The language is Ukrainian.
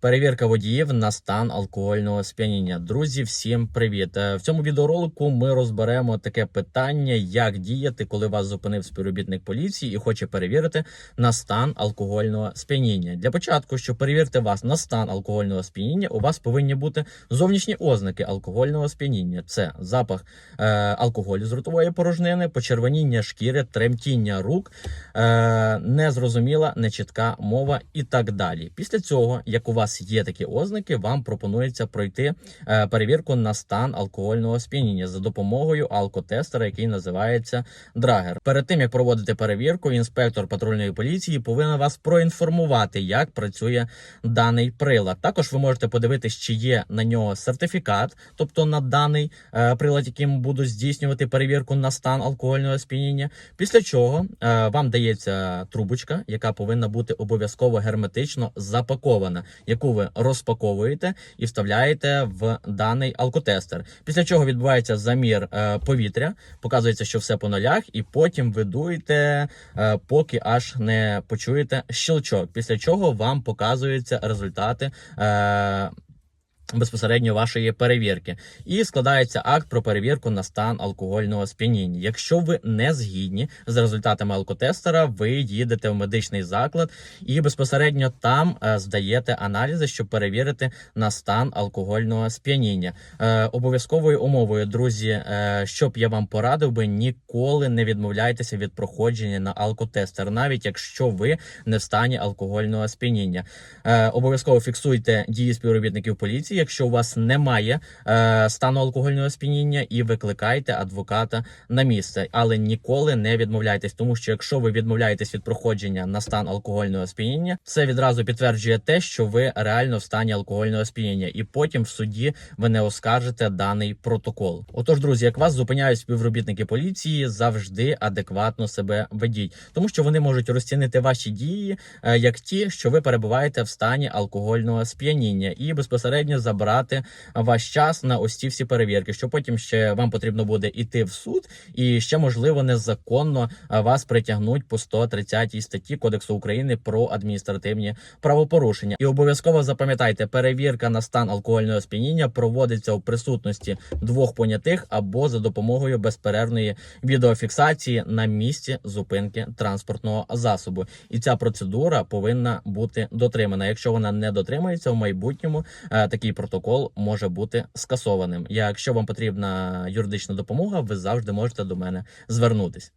Перевірка водіїв на стан алкогольного сп'яніння. Друзі, всім привіт! Е, В цьому відеоролику ми розберемо таке питання, як діяти, коли вас зупинив співробітник поліції і хоче перевірити на стан алкогольного сп'яніння. Для початку, щоб перевірити вас на стан алкогольного сп'яніння, у вас повинні бути зовнішні ознаки алкогольного сп'яніння: це запах е, алкоголю з ротової порожнини, почервоніння шкіри, тремтіння рук, е, незрозуміла, нечітка мова і так далі. Після цього, як у вас є такі ознаки, вам пропонується пройти е, перевірку на стан алкогольного сп'яніння за допомогою алкотестера, який називається Драгер. Перед тим як проводити перевірку, інспектор патрульної поліції повинен вас проінформувати, як працює даний прилад. Також ви можете подивитись, чи є на нього сертифікат, тобто на даний е, прилад, яким буду здійснювати перевірку на стан алкогольного сп'яніння. Після чого е, вам дається трубочка, яка повинна бути обов'язково герметично запакована, яку ви розпаковуєте і вставляєте в даний алкотестер. Після чого відбувається замір е, повітря, показується, що все по нулях, і потім ви дуєте, е, поки аж не почуєте щелчок. Після чого вам показуються результати. Безпосередньо вашої перевірки і складається акт про перевірку на стан алкогольного сп'яніння. Якщо ви не згідні з результатами алкотестера, ви їдете в медичний заклад і безпосередньо там е, здаєте аналізи, щоб перевірити на стан алкогольного сп'яніння. Е, обов'язковою умовою, друзі, е, щоб я вам порадив би, ніколи не відмовляйтеся від проходження на алкотестер, навіть якщо ви не в стані алкогольного сп'яніння. Е, обов'язково фіксуйте дії співробітників поліції, якщо у вас немає е, стану алкогольного сп'яніння, і викликайте адвоката на місце, але ніколи не відмовляйтесь, тому що якщо ви відмовляєтесь від проходження на стан алкогольного сп'яніння, це відразу підтверджує те, що ви реально в стані алкогольного сп'яніння, і потім в суді ви не оскаржите даний протокол. Отож, друзі, як вас зупиняють співробітники поліції, завжди адекватно себе ведіть, тому що вони можуть розцінити ваші дії е, як ті, що ви перебуваєте в стані алкогольного сп'яніння, і безпосередньо забрати ваш час на ось ці всі перевірки, що потім ще вам потрібно буде іти в суд, і ще можливо незаконно вас притягнуть по 130 статті Кодексу України про адміністративні правопорушення. І обов'язково запам'ятайте, перевірка на стан алкогольного сп'яніння проводиться у присутності двох понятих або за допомогою безперервної відеофіксації на місці зупинки транспортного засобу. І ця процедура повинна бути дотримана. Якщо вона не дотримується в майбутньому, е, такий протокол може бути скасованим. Якщо вам потрібна юридична допомога, ви завжди можете до мене звернутись.